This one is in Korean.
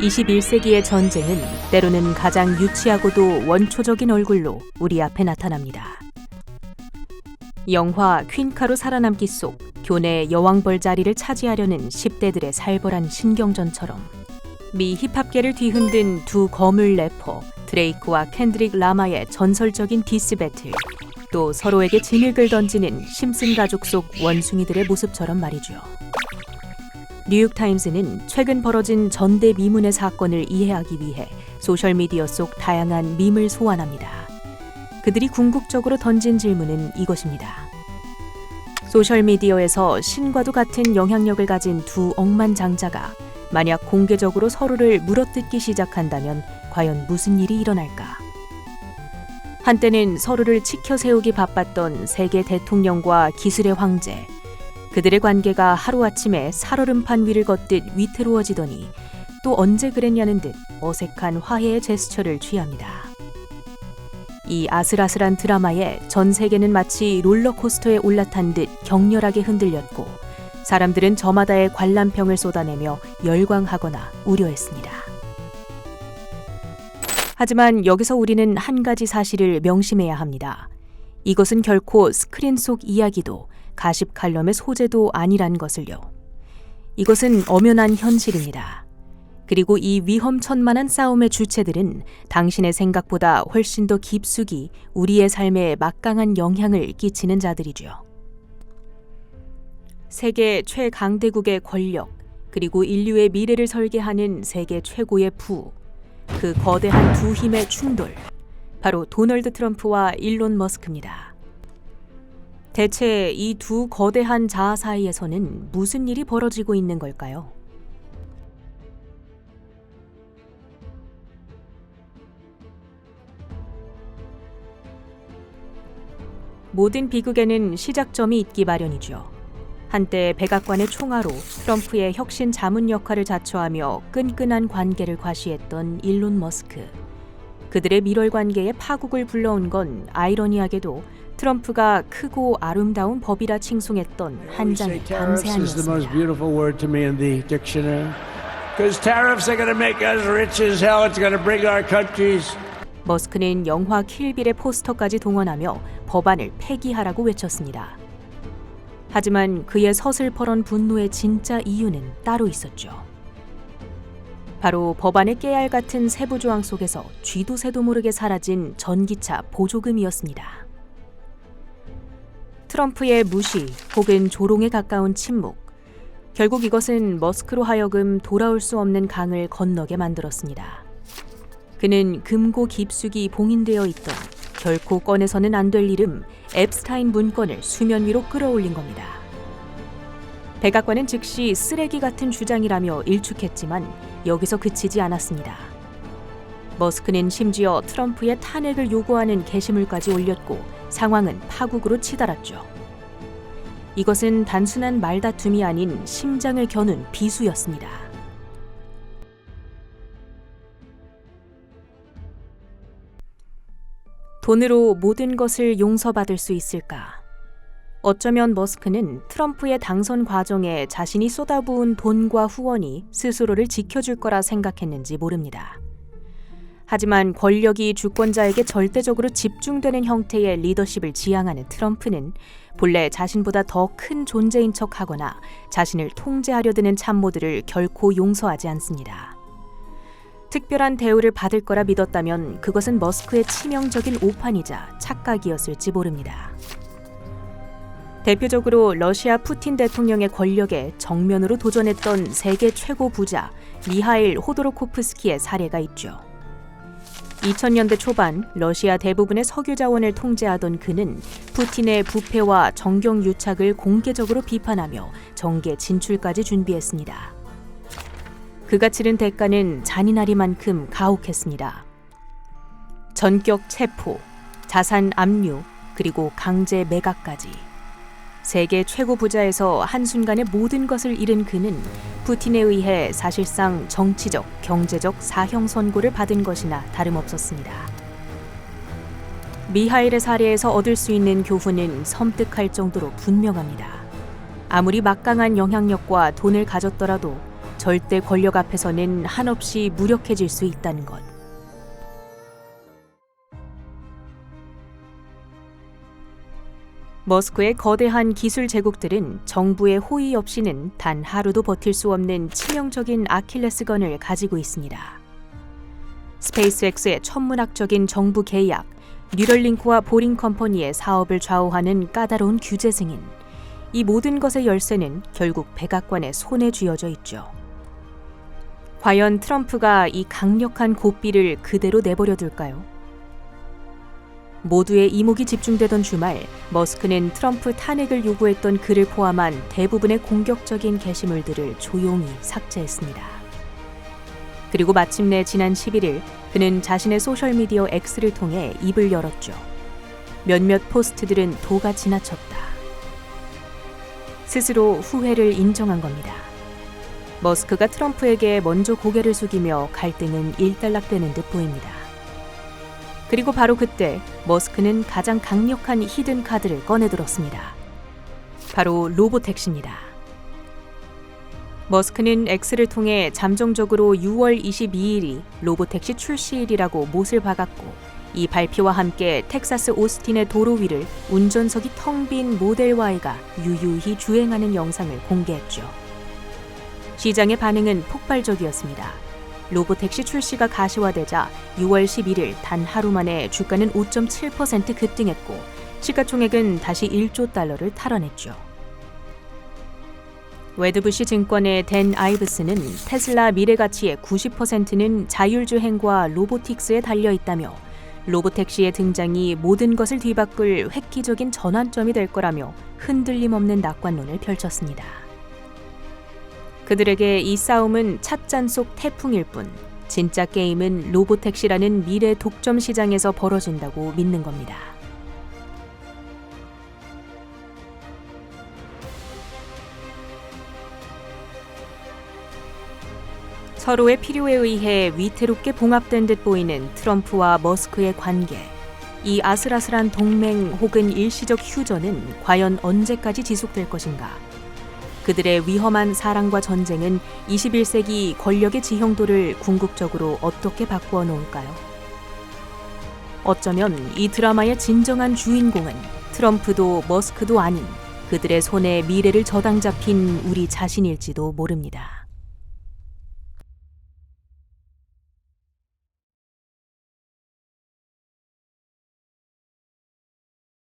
21세기의 전쟁은 때로는 가장 유치하고도 원초적인 얼굴로 우리 앞에 나타납니다. 영화 퀸카로 살아남기 속 교내 여왕벌 자리를 차지하려는 10대들의 살벌한 신경전처럼 미 힙합계를 뒤흔든 두 거물 래퍼 드레이크와 캔드릭 라마의 전설적인 디스 배틀 또 서로에게 진흙을 던지는 심슨 가족 속 원숭이들의 모습처럼 말이죠. 뉴욕타임스는 최근 벌어진 전대 미문의 사건을 이해하기 위해 소셜미디어 속 다양한 밈을 소환합니다. 그들이 궁극적으로 던진 질문은 이것입니다. 소셜미디어에서 신과도 같은 영향력을 가진 두 억만장자가 만약 공개적으로 서로를 물어뜯기 시작한다면 과연 무슨 일이 일어날까? 한때는 서로를 치켜 세우기 바빴던 세계 대통령과 기술의 황제, 그들의 관계가 하루아침에 살얼음판 위를 걷듯 위태로워지더니 또 언제 그랬냐는 듯 어색한 화해의 제스처를 취합니다. 이 아슬아슬한 드라마에 전 세계는 마치 롤러코스터에 올라탄 듯 격렬하게 흔들렸고 사람들은 저마다의 관람평을 쏟아내며 열광하거나 우려했습니다. 하지만 여기서 우리는 한 가지 사실을 명심해야 합니다. 이것은 결코 스크린 속 이야기도 가십 칼럼의 소재도 아니란 것을요. 이것은 엄연한 현실입니다. 그리고 이 위험천만한 싸움의 주체들은 당신의 생각보다 훨씬 더 깊숙이 우리의 삶에 막강한 영향을 끼치는 자들이죠. 세계 최강대국의 권력, 그리고 인류의 미래를 설계하는 세계 최고의 부, 그 거대한 두 힘의 충돌, 바로 도널드 트럼프와 일론 머스크입니다. 대체 이 두 거대한 자아 사이에서는 무슨 일이 벌어지고 있는 걸까요? 모든 비극에는 시작점이 있기 마련이죠. 한때 백악관의 총아로 트럼프의 혁신 자문 역할을 자처하며 끈끈한 관계를 과시했던 일론 머스크. 그들의 밀월 관계에 파국을 불러온 건 아이러니하게도 트럼프가 크고 아름다운 법이라 칭송했던 한 장의 countries. 머스크는 영화 킬빌의 포스터까지 동원하며 법안을 폐기하라고 외쳤습니다. 하지만 그의 서슬퍼런 분노의 진짜 이유는 따로 있었죠. 바로 법안의 깨알 같은 세부 조항 속에서 쥐도 새도 모르게 사라진 전기차 보조금이었습니다. 트럼프의 무시 혹은 조롱에 가까운 침묵. 결국 이것은 머스크로 하여금 돌아올 수 없는 강을 건너게 만들었습니다. 그는 금고 깊숙이 봉인되어 있던 결코 꺼내서는 안 될 이름 앱스타인 문건을 수면 위로 끌어올린 겁니다. 백악관은 즉시 쓰레기 같은 주장이라며 일축했지만 여기서 그치지 않았습니다. 머스크는 심지어 트럼프의 탄핵을 요구하는 게시물까지 올렸고 상황은 파국으로 치달았죠. 이것은 단순한 말다툼이 아닌 심장을 겨눈 비수였습니다. 돈으로 모든 것을 용서받을 수 있을까? 어쩌면 머스크는 트럼프의 당선 과정에 자신이 쏟아부은 돈과 후원이 스스로를 지켜줄 거라 생각했는지 모릅니다. 하지만 권력이 주권자에게 절대적으로 집중되는 형태의 리더십을 지향하는 트럼프는 본래 자신보다 더 큰 존재인 척 하거나 자신을 통제하려 드는 참모들을 결코 용서하지 않습니다. 특별한 대우를 받을 거라 믿었다면 그것은 머스크의 치명적인 오판이자 착각이었을지 모릅니다. 대표적으로 러시아 푸틴 대통령의 권력에 정면으로 도전했던 세계 최고 부자 미하일 호도로코프스키의 사례가 있죠. 2000년대 초반 러시아 대부분의 석유 자원을 통제하던 그는 푸틴의 부패와 정경 유착을 공개적으로 비판하며 정계 진출까지 준비했습니다. 그가 치른 대가는 잔인하리만큼 가혹했습니다. 전격 체포, 자산 압류, 그리고 강제 매각까지. 세계 최고 부자에서 한순간에 모든 것을 잃은 그는 푸틴에 의해 사실상 정치적, 경제적 사형 선고를 받은 것이나 다름없었습니다. 미하일의 사례에서 얻을 수 있는 교훈은 섬뜩할 정도로 분명합니다. 아무리 막강한 영향력과 돈을 가졌더라도 절대 권력 앞에서는 한없이 무력해질 수 있다는 것. 머스크의 거대한 기술 제국들은 정부의 호의 없이는 단 하루도 버틸 수 없는 치명적인 아킬레스건을 가지고 있습니다. 스페이스X의 천문학적인 정부 계약, 뉴럴링크와 보링 컴퍼니의 사업을 좌우하는 까다로운 규제 승인, 이 모든 것의 열쇠는 결국 백악관의 손에 쥐어져 있죠. 과연 트럼프가 이 강력한 고삐를 그대로 내버려 둘까요? 모두의 이목이 집중되던 주말, 머스크는 트럼프 탄핵을 요구했던 글을 포함한 대부분의 공격적인 게시물들을 조용히 삭제했습니다. 그리고 마침내 지난 11일 그는 자신의 소셜미디어 X를 통해 입을 열었죠. 몇몇 포스트들은 도가 지나쳤다. 스스로 후회를 인정한 겁니다. 머스크가 트럼프에게 먼저 고개를 숙이며 갈등은 일단락되는 듯 보입니다. 그리고 바로 그때 머스크는 가장 강력한 히든 카드를 꺼내들었습니다. 바로 로보택시입니다. 머스크는 X를 통해 잠정적으로 6월 22일이 로보택시 출시일이라고 못을 박았고 이 발표와 함께 텍사스 오스틴의 도로 위를 운전석이 텅 빈 모델 Y가 유유히 주행하는 영상을 공개했죠. 시장의 반응은 폭발적이었습니다. 로보택시 출시가 가시화되자 6월 11일 단 하루 만에 주가는 5.7% 급등했고 시가총액은 다시 1조 달러를 탈환했죠. 웨드부시 증권의 댄 아이브스는 테슬라 미래 가치의 90%는 자율주행과 로보틱스에 달려 있다며 로보택시의 등장이 모든 것을 뒤바꿀 획기적인 전환점이 될 거라며 흔들림 없는 낙관론을 펼쳤습니다. 그들에게 이 싸움은 찻잔 속 태풍일 뿐 진짜 게임은 로보택시라는 미래 독점 시장에서 벌어진다고 믿는 겁니다. 서로의 필요에 의해 위태롭게 봉합된 듯 보이는 트럼프와 머스크의 관계. 이 아슬아슬한 동맹 혹은 일시적 휴전은 과연 언제까지 지속될 것인가? 그들의 위험한 사랑과 전쟁은 21세기 권력의 지형도를 궁극적으로 어떻게 바꾸어 놓을까요? 어쩌면 이 드라마의 진정한 주인공은 트럼프도 머스크도 아닌 그들의 손에 미래를 저당 잡힌 우리 자신일지도 모릅니다.